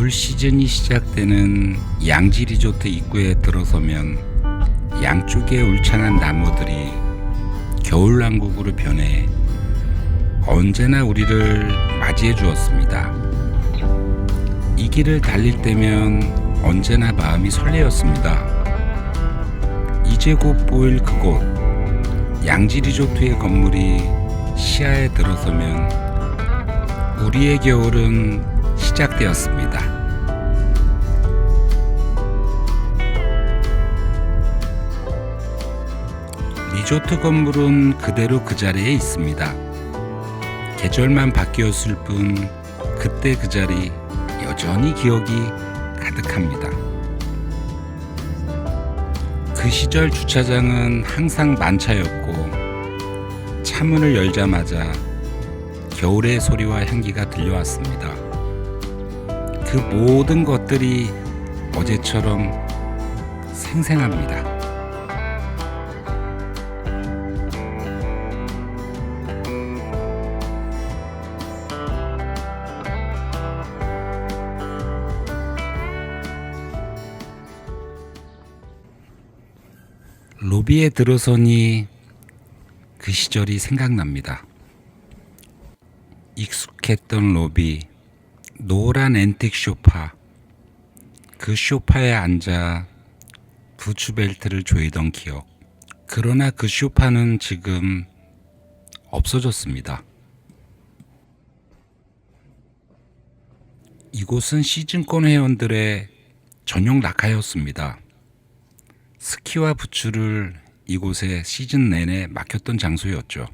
겨울 시즌이 시작되는 양지 리조트 입구에 들어서면 양쪽에 울창한 나무들이 겨울왕국으로 변해 언제나 우리를 맞이해 주었습니다. 이 길을 달릴 때면 언제나 마음이 설레었습니다. 이제 곧 보일 그곳 양지 리조트의 건물이 시야에 들어서면 우리의 겨울은 시작되었습니다. 리조트 건물은 그대로 그 자리에 있습니다. 계절만 바뀌었을 뿐 그때 그 자리 여전히 기억이 가득합니다. 그 시절 주차장은 항상 만차였고 차문을 열자마자 겨울의 소리와 향기가 들려왔습니다. 그 모든 것들이 어제처럼 생생합니다. 로비에 들어서니 그 시절이 생각납니다. 익숙했던 로비, 노란 앤틱 쇼파, 그 쇼파에 앉아 부츠벨트를 조이던 기억. 그러나 그 쇼파는 지금 없어졌습니다. 이곳은 시즌권 회원들의 전용 낙하였습니다. 스키와 부츠를 이곳에 시즌 내내 막혔던 장소였죠.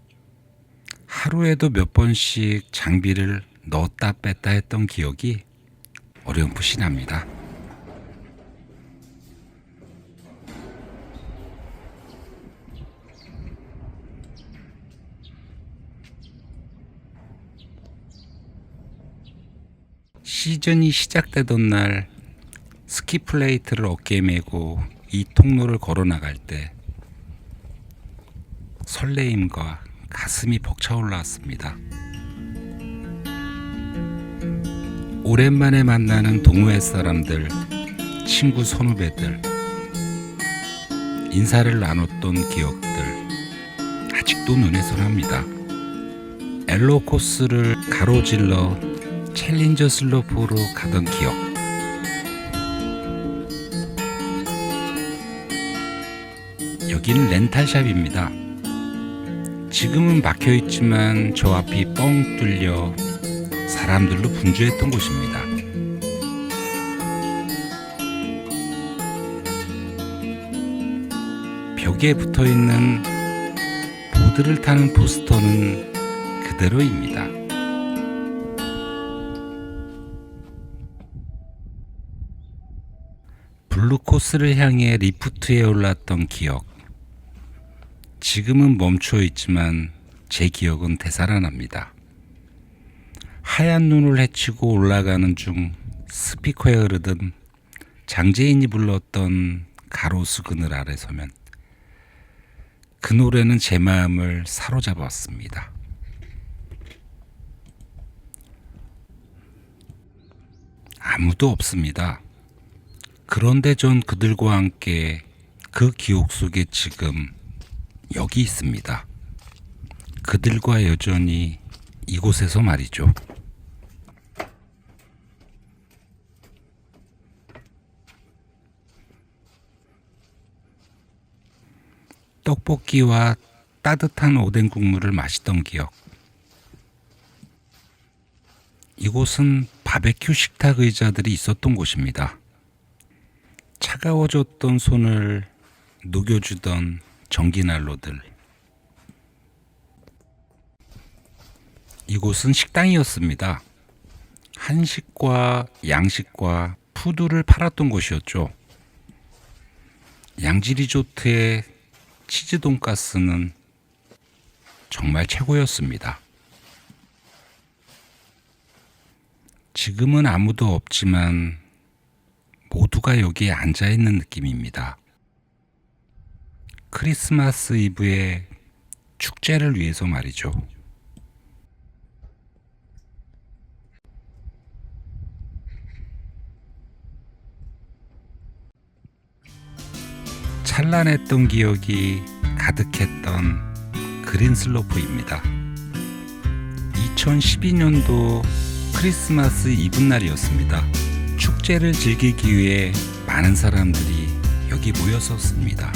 하루에도 몇 번씩 장비를 넣었다 뺐다 했던 기억이 어렴풋이 납니다. 시즌이 시작되던 날 스키 플레이트를 어깨에 메고 이 통로를 걸어 나갈 때 설레임과 가슴이 벅차올랐습니다. 오랜만에 만나는 동호회 사람들, 친구 선후배들, 인사를 나눴던 기억들, 아직도 눈에 선합니다. 엘로 코스를 가로질러 챌린저 슬로프로 가던 기억. 여기는 렌탈샵입니다. 지금은 막혀 있지만 저 앞이 뻥 뚫려 사람들로 분주했던 곳입니다. 벽에 붙어 있는 보드를 타는 포스터는 그대로입니다. 블루 코스를 향해 리프트에 올랐던 기억. 지금은 멈춰 있지만 제 기억은 되살아납니다. 하얀 눈을 헤치고 올라가는 중 스피커에 흐르던 장재인이 불렀던 가로수 그늘 아래 서면 그 노래는 제 마음을 사로잡았습니다. 아무도 없습니다. 그런데 전 그들과 함께 그 기억 속에 지금 여기 있습니다. 그들과 여전히 이곳에서 말이죠. 떡볶이와 따뜻한 오뎅 국물을 마시던 기억. 이곳은 바베큐 식탁 의자들이 있었던 곳입니다. 차가워졌던 손을 녹여주던 전기난로들. 이곳은 식당이었습니다. 한식과 양식과 푸드를 팔았던 곳이었죠. 양지 리조트의 치즈 돈가스는 정말 최고였습니다. 지금은 아무도 없지만 모두가 여기에 앉아 있는 느낌입니다. 크리스마스 이브의 축제를 위해서 말이죠. 찬란했던 기억이 가득했던 그린슬로프입니다. 2012년도 크리스마스 이브날이었습니다. 축제를 즐기기 위해 많은 사람들이 여기 모였었습니다.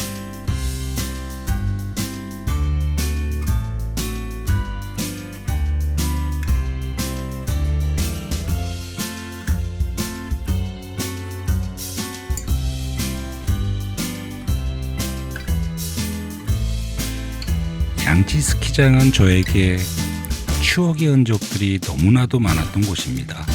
양지 스키장은 저에게 추억의 흔적들이 너무나도 많았던 곳입니다.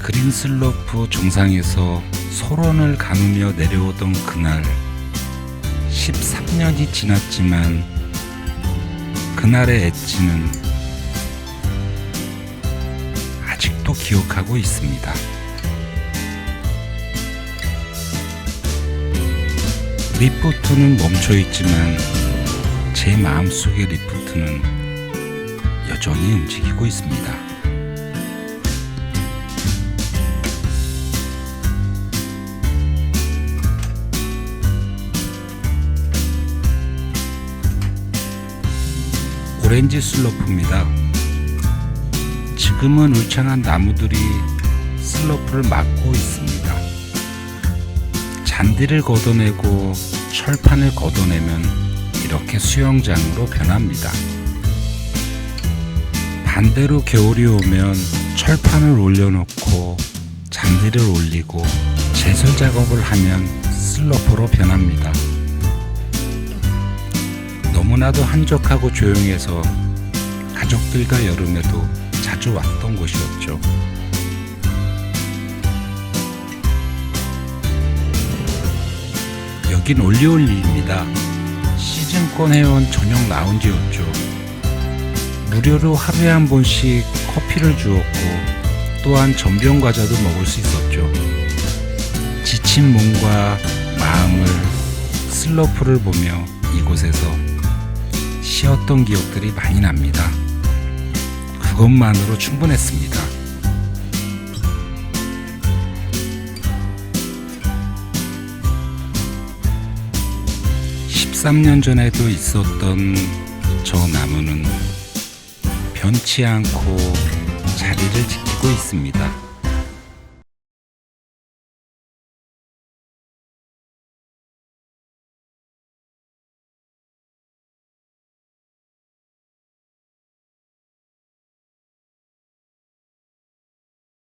그린슬로프 정상에서 소론을 감으며 내려오던 그날 13년이 지났지만 그날의 엣지는 아직도 기억하고 있습니다. 리프트는 멈춰 있지만 제 마음속의 리프트는 여전히 움직이고 있습니다. 오렌지 슬로프입니다. 지금은 울창한 나무들이 슬로프를 막고 있습니다. 잔디를 걷어내고 철판을 걷어내면 이렇게 수영장으로 변합니다. 반대로 겨울이 오면 철판을 올려놓고 잔디를 올리고 제설 작업을 하면 슬로프로 변합니다. 너무나도 한적하고 조용해서 가족들과 여름에도 자주 왔던 곳이었죠. 여긴 올리올리입니다. 시즌권 회원 전용 라운지였죠. 무료로 하루에 한 번씩 커피를 주었고 또한 전병 과자도 먹을 수 있었죠. 지친 몸과 마음을 슬로프를 보며 이곳에서 쉬었던 기억들이 많이 납니다. 그것만으로 충분했습니다. (13년) 전에도 있었던 저 나무는 변치 않고 자리를 지키고 있습니다.